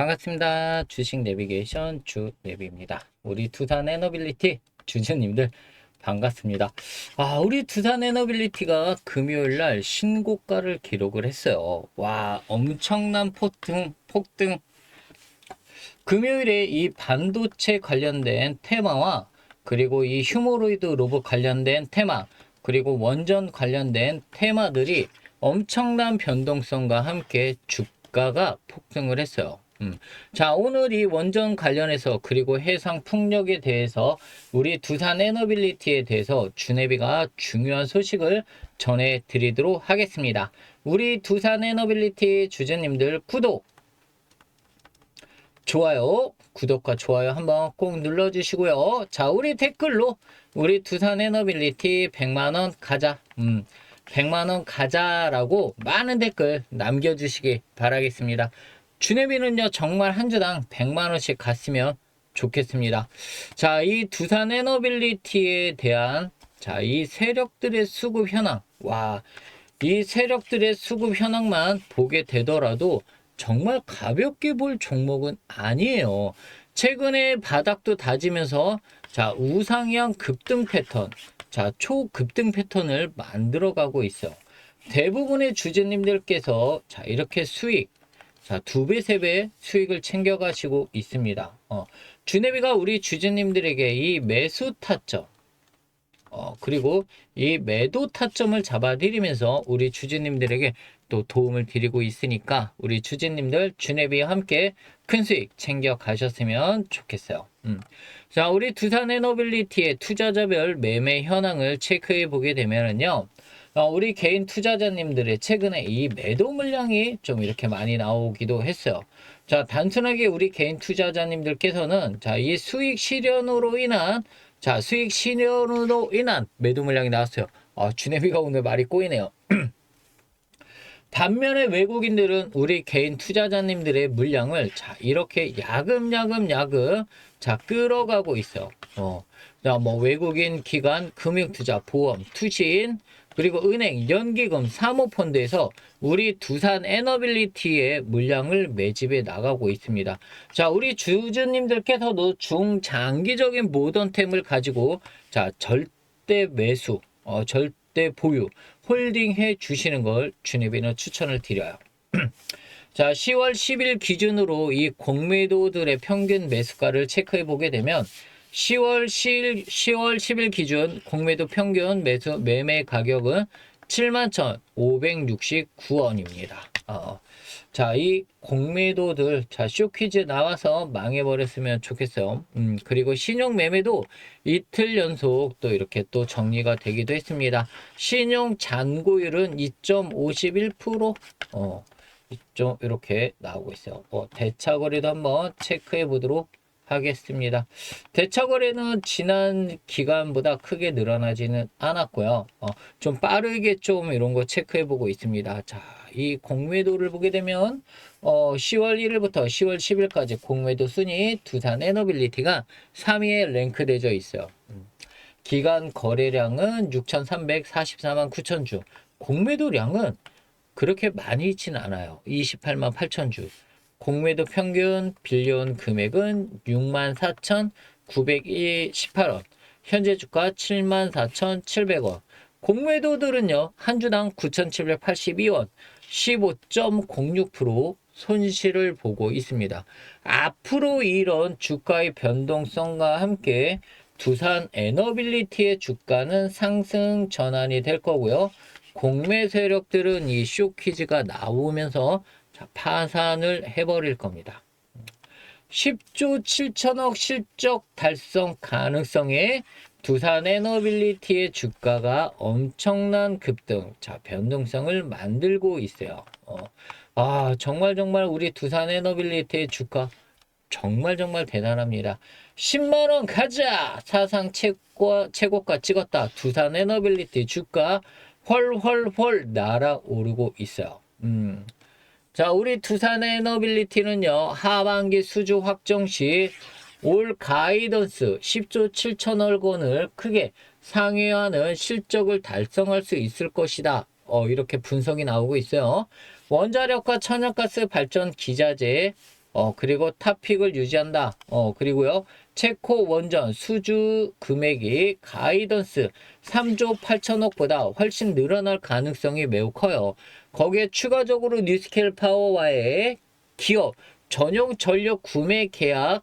반갑습니다. 주식 내비게이션 주 내비입니다. 우리 두산 에너빌리티 주주님들 반갑습니다. 아, 우리 두산 에너빌리티가 금요일 날 신고가를 기록을 했어요. 와, 엄청난 폭등, 폭등. 금요일에 이 반도체 관련된 테마와 그리고 이 휴머로이드 로봇 관련된 테마, 그리고 원전 관련된 테마들이 엄청난 변동성과 함께 주가가 폭등을 했어요. 음. 자, 오늘 이 원전 관련해서 그리고 해상 풍력에 대해서 우리 두산 에너빌리티에 대해서 주네비가 중요한 소식을 전해 드리도록 하겠습니다. 우리 두산 에너빌리티 주주님들 구독, 좋아요, 구독과 좋아요 한번 꼭 눌러주시고요. 자, 우리 댓글로 우리 두산 에너빌리티 100만원 가자. 음, 100만원 가자라고 많은 댓글 남겨주시기 바라겠습니다. 주네비는요, 정말 한 주당 100만원씩 갔으면 좋겠습니다. 자, 이 두산 에너빌리티에 대한 자, 이 세력들의 수급 현황. 와, 이 세력들의 수급 현황만 보게 되더라도 정말 가볍게 볼 종목은 아니에요. 최근에 바닥도 다지면서 자, 우상향 급등 패턴, 자, 초급등 패턴을 만들어 가고 있어요. 대부분의 주주님들께서 자, 이렇게 수익, 자, 두 배, 세배 수익을 챙겨가시고 있습니다. 어, 주네비가 우리 주주님들에게 이 매수 타점, 어, 그리고 이 매도 타점을 잡아드리면서 우리 주주님들에게 또 도움을 드리고 있으니까 우리 주주님들 주네비와 함께 큰 수익 챙겨 가셨으면 좋겠어요. 음. 자, 우리 두산 에너빌리티의 투자자별 매매 현황을 체크해 보게 되면은요. 어, 우리 개인 투자자님들의 최근에 이 매도 물량이 좀 이렇게 많이 나오기도 했어요. 자, 단순하게 우리 개인 투자자님들께서는 자, 이 수익 실현으로 인한 자, 수익 실현으로 인한 매도 물량이 나왔어요. 아, 주네비가 오늘 말이 꼬이네요. 반면에 외국인들은 우리 개인 투자자님들의 물량을 자, 이렇게 야금야금 야금 자, 끌어가고 있어요. 어. 자, 뭐 외국인 기관, 금융투자, 보험, 투신, 그리고 은행, 연기금, 사모펀드에서 우리 두산 에너빌리티의 물량을 매집해 나가고 있습니다. 자, 우리 주주님들께서도 중장기적인 모던템을 가지고 자, 절대 매수, 어, 절대 보유, 홀딩 해 주시는 걸 주네비는 추천을 드려요. 자, 10월 10일 기준으로 이 공매도들의 평균 매수가를 체크해 보게 되면 10월 10일, 10월 10일 기준 공매도 평균 매수 매매 가격은 71,569원입니다. 어, 자, 이 공매도들, 자, 쇼퀴즈 나와서 망해버렸으면 좋겠어요. 음, 그리고 신용 매매도 이틀 연속 또 이렇게 또 정리가 되기도 했습니다. 신용 잔고율은 2.51%, 어, 좀 이렇게 나오고 있어요. 어, 대차거래도 한번 체크해 보도록 하겠습니다. 대차거래는 지난 기간보다 크게 늘어나지는 않았고요. 어, 좀 빠르게 좀 이런 거 체크해 보고 있습니다. 자, 이 공매도를 보게 되면 어, 10월 1일부터 10월 10일까지 공매도 순위 두산 에너빌리티가 3위에 랭크되어 있어요. 음. 기간 거래량은 6,344만 9천 주. 공매도량은 그렇게 많이 있지는 않아요. 28만 8천 주. 공매도 평균 빌려온 금액은 64,918원. 현재 주가 74,700원. 공매도들은요, 한 주당 9,782원. 15.06% 손실을 보고 있습니다. 앞으로 이런 주가의 변동성과 함께 두산 에너빌리티의 주가는 상승 전환이 될 거고요. 공매 세력들은 이 쇼키즈가 나오면서 자, 파산을 해버릴 겁니다. 10조 7천억 실적 달성 가능성에 두산 에너빌리티의 주가가 엄청난 급등, 자, 변동성을 만들고 있어요. 어, 아, 정말 정말 우리 두산 에너빌리티의 주가 정말 정말 대단합니다. 10만원 가자! 사상 최고, 최고가 찍었다. 두산 에너빌리티 주가 헐헐헐 날아오르고 있어요. 음. 자, 우리 두산 에너빌리티는요, 하반기 수주 확정 시 올 가이던스 10조 7천억 원을 크게 상회하는 실적을 달성할 수 있을 것이다. 어, 이렇게 분석이 나오고 있어요. 원자력과 천연가스 발전 기자재 어, 그리고 탑픽을 유지한다. 어, 그리고요. 체코 원전 수주 금액이 가이던스 3조 8천억보다 훨씬 늘어날 가능성이 매우 커요. 거기에 추가적으로 뉴스케일 파워와의 기업 전용 전력 구매 계약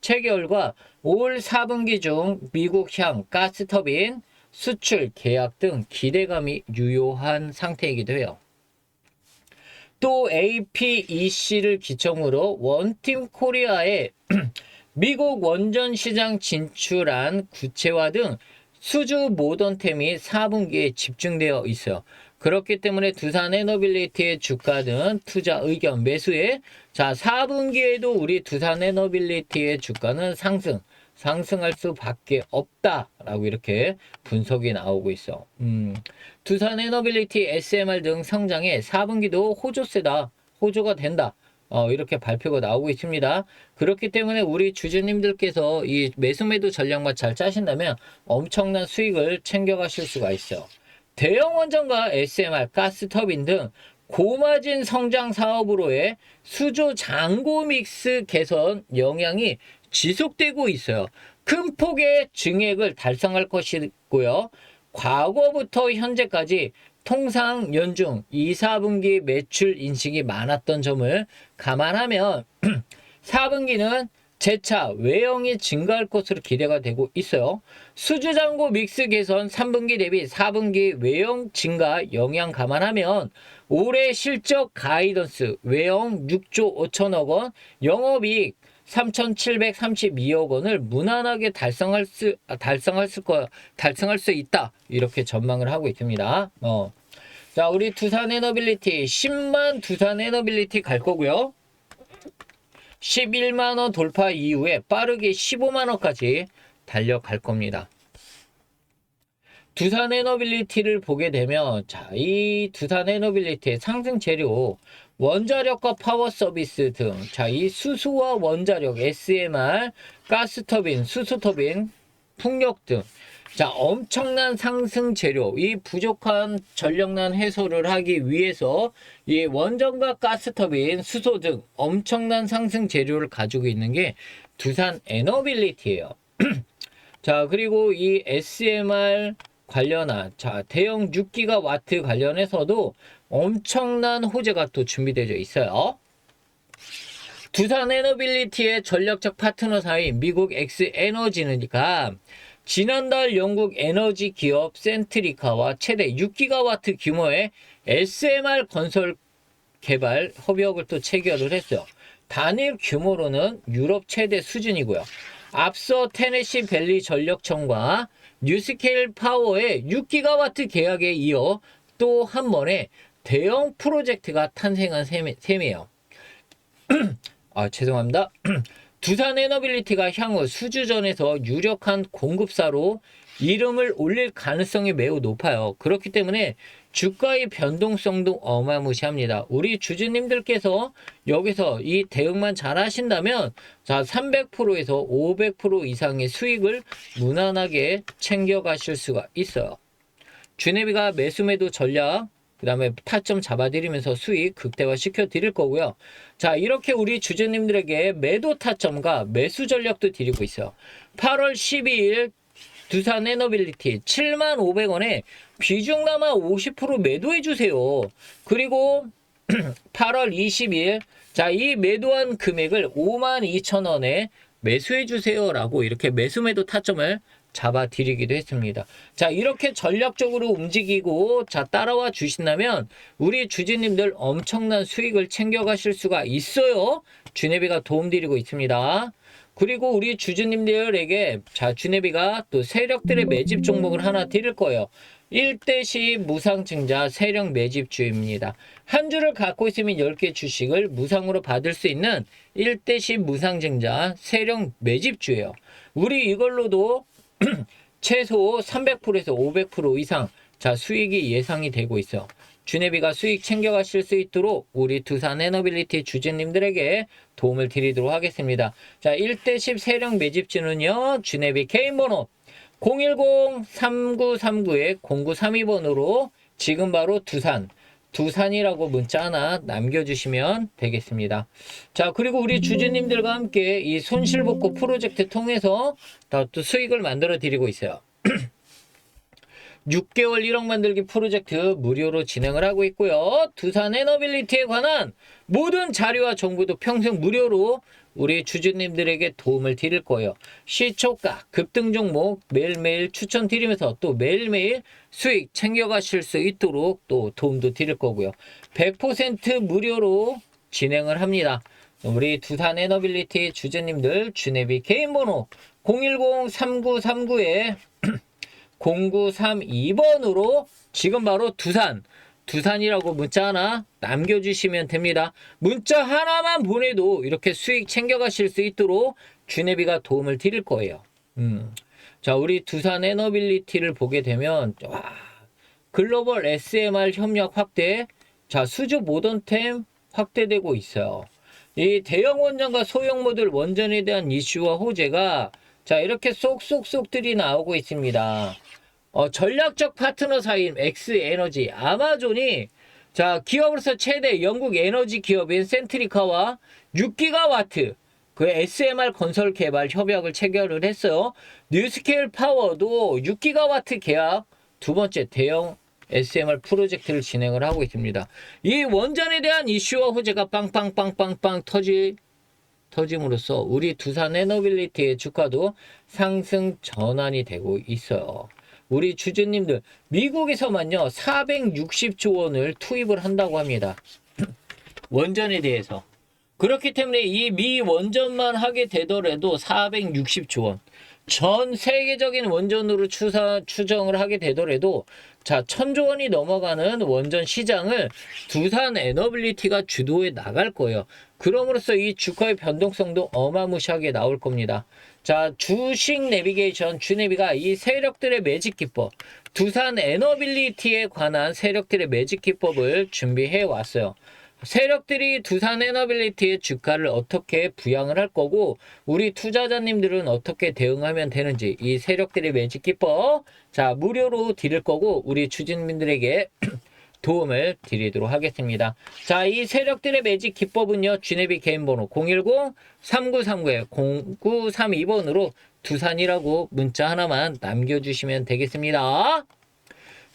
체결과 올 4분기 중 미국향 가스터빈 수출 계약 등 기대감이 유효한 상태이기도 해요. 또 APEC를 기점으로 원팀 코리아의 미국 원전 시장 진출한 구체화 등 수주 모던템이 4분기에 집중되어 있어요. 그렇기 때문에 두산 에너빌리티의 주가 등 투자 의견 매수에 자 4분기에도 우리 두산 에너빌리티의 주가는 상승 상승할 수밖에 없다라고 이렇게 분석이 나오고 있어. 음, 두산 에너빌리티 SMR 등 성장에 4분기도 호조세다 호조가 된다. 어, 이렇게 발표가 나오고 있습니다. 그렇기 때문에 우리 주주님들께서 이 매수매도 전략만 잘 짜신다면 엄청난 수익을 챙겨가실 수가 있어요. 대형 원전과 SMR, 가스터빈 등 고마진 성장 사업으로의 수조 잔고 믹스 개선 영향이 지속되고 있어요. 큰 폭의 증액을 달성할 것이고요. 과거부터 현재까지 통상 연중 2, 4분기 매출 인식이 많았던 점을 감안하면 4분기는 재차 외형이 증가할 것으로 기대가 되고 있어요. 수주잔고 믹스 개선 3분기 대비 4분기 외형 증가 영향 감안하면 올해 실적 가이던스 외형 6조 5천억 원, 영업이익 3,732억 원을 무난하게 달성할 수 아, 달성할 수 거, 달성할 수 있다 이렇게 전망을 하고 있습니다. 어. 자, 우리 두산 에너빌리티 10만 두산 에너빌리티 갈 거고요. 11만 원 돌파 이후에 빠르게 15만 원까지 달려갈 겁니다. 두산 에너빌리티를 보게 되면 자, 이 두산 에너빌리티의 상승 재료 원자력과 파워 서비스 등 자, 이 수소와 원자력 SMR, 가스 터빈, 수소 터빈, 풍력 등 자, 엄청난 상승 재료, 이 부족한 전력난 해소를 하기 위해서 이 원전과 가스 터빈, 수소 등 엄청난 상승 재료를 가지고 있는 게 두산 에너빌리티예요. 자, 그리고 이 SMR 관련한 자, 대형 6기가 와트 관련해서도 엄청난 호재가 또 준비되어 있어요. 두산 에너빌리티의 전력적 파트너 사인 미국 엑스 에너지니까 지난달 영국 에너지 기업 센트리카와 최대 6기가와트 규모의 SMR 건설 개발 협약을 또 체결을 했어요. 단일 규모로는 유럽 최대 수준이고요. 앞서 테네시 밸리 전력청과 뉴스케일 파워의 6기가와트 계약에 이어 또 한 번에 대형 프로젝트가 탄생한 셈 이에요. 아, 죄송합니다. 두산 에너빌리티가 향후 수주전에서 유력한 공급사로 이름을 올릴 가능성이 매우 높아요. 그렇기 때문에 주가의 변동성도 어마무시합니다. 우리 주주님들께서 여기서 이 대응만 잘 하신다면 자 300%에서 500% 이상의 수익을 무난하게 챙겨가실 수가 있어요. 주네비가 매수매도 전략 그 다음에 타점 잡아드리면서 수익 극대화 시켜 드릴 거고요. 자, 이렇게 우리 주주님들에게 매도 타점과 매수 전략도 드리고 있어요. 8월 12일 두산 에너빌리티 7만 500원에 비중 남아 50% 매도해 주세요. 그리고 8월 20일 자, 이 매도한 금액을 5만 2천 원에 매수해 주세요라고 이렇게 매수 매도 타점을 잡아 드리기도 했습니다. 자, 이렇게 전략적으로 움직이고 자, 따라와 주신다면 우리 주주님들 엄청난 수익을 챙겨 가실 수가 있어요. 주네비가 도움 드리고 있습니다. 그리고 우리 주주님들에게 자, 주네비가 또 세력들의 매집 종목을 하나 드릴 거예요. 1대시 무상증자 세력 매집주입니다. 한 주를 갖고 있으면 10개 주식을 무상으로 받을 수 있는 1대시 무상증자 세력 매집주예요. 우리 이걸로도 최소 300%에서 500% 이상 자 수익이 예상이 되고 있어. 주네비가 수익 챙겨가실 수 있도록 우리 두산 에너빌리티 주주님들에게 도움을 드리도록 하겠습니다. 자 1대10 세력 매집주는요 주네비 개인번호 010-3939-0932번으로 지금 바로 두산 두산이라고 문자 하나 남겨주시면 되겠습니다. 자, 그리고 우리 주주님들과 함께 이 손실복구 프로젝트 통해서 더 또 수익을 만들어 드리고 있어요. 6개월 1억 만들기 프로젝트 무료로 진행을 하고 있고요. 두산 에너빌리티에 관한 모든 자료와 정보도 평생 무료로 우리 주주님들에게 도움을 드릴 거예요. 시초가, 급등 종목 매일매일 추천드리면서 또 매일매일 수익 챙겨가실 수 있도록 또 도움도 드릴 거고요. 100% 무료로 진행을 합니다. 우리 두산 에너빌리티 주주님들 주내비 개인 번호 010-3939에 0932번으로 지금 바로 두산, 두산이라고 문자 하나 남겨주시면 됩니다. 문자 하나만 보내도 이렇게 수익 챙겨가실 수 있도록 주네비가 도움을 드릴 거예요. 음. 자, 우리 두산 에너빌리티를 보게 되면, 와, 글로벌 SMR 협력 확대, 자, 수주 모던템 확대되고 있어요. 이 대형 원전과 소형 모듈 원전에 대한 이슈와 호재가 자, 이렇게 쏙쏙쏙들이 나오고 있습니다. 어, 전략적 파트너 사인 엑스에너지, 아마존이 자, 기업으로서 최대 영국 에너지 기업인 센트리카와 6기가와트 그 SMR 건설 개발 협약을 체결을 했어요. 뉴스케일 파워도 6기가와트 계약 두 번째 대형 SMR 프로젝트를 진행을 하고 있습니다. 이 원전에 대한 이슈와 호재가 빵빵빵빵빵 터지 터짐으로써 우리 두산 에너빌리티의 주가도 상승 전환이 되고 있어요. 우리 주주님들 미국에서만요 460조 원을 투입을 한다고 합니다. 원전에 대해서. 그렇기 때문에 이 미 원전만 하게 되더라도 460조 원. 전 세계적인 원전으로 추사, 추정을 하게 되더라도 자, 천조 원이 넘어가는 원전 시장을 두산 에너빌리티가 주도해 나갈 거예요. 그럼으로써 이 주가의 변동성도 어마무시하게 나올 겁니다. 자, 주식 내비게이션 주내비가 이 세력들의 매직 기법, 두산 에너빌리티에 관한 세력들의 매직 기법을 준비해 왔어요. 세력들이 두산 에너빌리티의 주가를 어떻게 부양을 할 거고 우리 투자자님들은 어떻게 대응하면 되는지 이 세력들의 매직 기법 자 무료로 드릴 거고 우리 주주님들에게 도움을 드리도록 하겠습니다. 자, 이 세력들의 매직 기법은요. 주네비 개인 번호 010-3939-0932번으로 두산이라고 문자 하나만 남겨주시면 되겠습니다.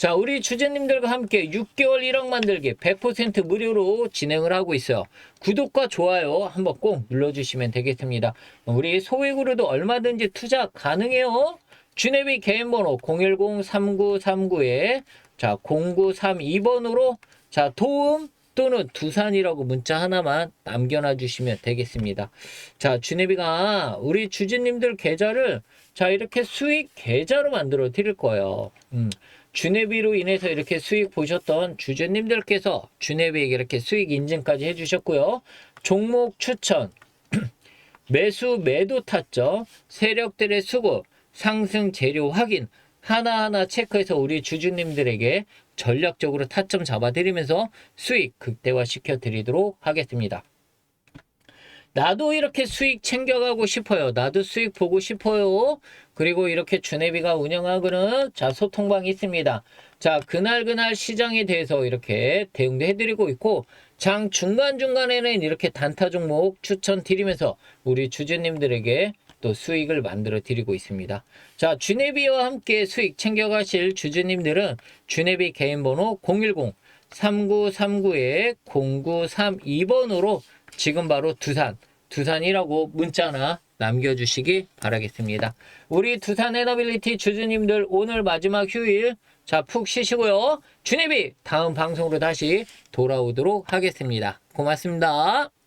자, 우리 주주님들과 함께 6개월 1억 만들기 100% 무료로 진행을 하고 있어요. 구독과 좋아요 한번 꼭 눌러주시면 되겠습니다. 우리 소액으로도 얼마든지 투자 가능해요. 주네비 개인 번호 010-3939에 자, 0932번으로 자, 도움 또는 두산이라고 문자 하나만 남겨놔 주시면 되겠습니다. 자, 주네비가 우리 주주님들 계좌를 자, 이렇게 수익 계좌로 만들어 드릴 거예요. 음. 주네비로 인해서 이렇게 수익 보셨던 주주님들께서 주네비에게 이렇게 수익 인증까지 해주셨고요. 종목 추천, 매수 매도 타점, 세력들의 수급, 상승 재료 확인 하나하나 체크해서 우리 주주님들에게 전략적으로 타점 잡아드리면서 수익 극대화 시켜 드리도록 하겠습니다. 나도 이렇게 수익 챙겨가고 싶어요. 나도 수익 보고 싶어요. 그리고 이렇게 주네비가 운영하고는 자 소통방이 있습니다. 자 그날 그날 시장에 대해서 이렇게 대응도 해드리고 있고 장 중간 중간에는 이렇게 단타 종목 추천 드리면서 우리 주주님들에게 또 수익을 만들어 드리고 있습니다. 자 주네비와 함께 수익 챙겨가실 주주님들은 주네비 개인 번호 010 3939에 0932번으로 지금 바로 두산, 두산이라고 문자나 남겨주시기 바라겠습니다. 우리 두산 에너빌리티 주주님들 오늘 마지막 휴일 자 푹 쉬시고요. 주네비 다음 방송으로 다시 돌아오도록 하겠습니다. 고맙습니다.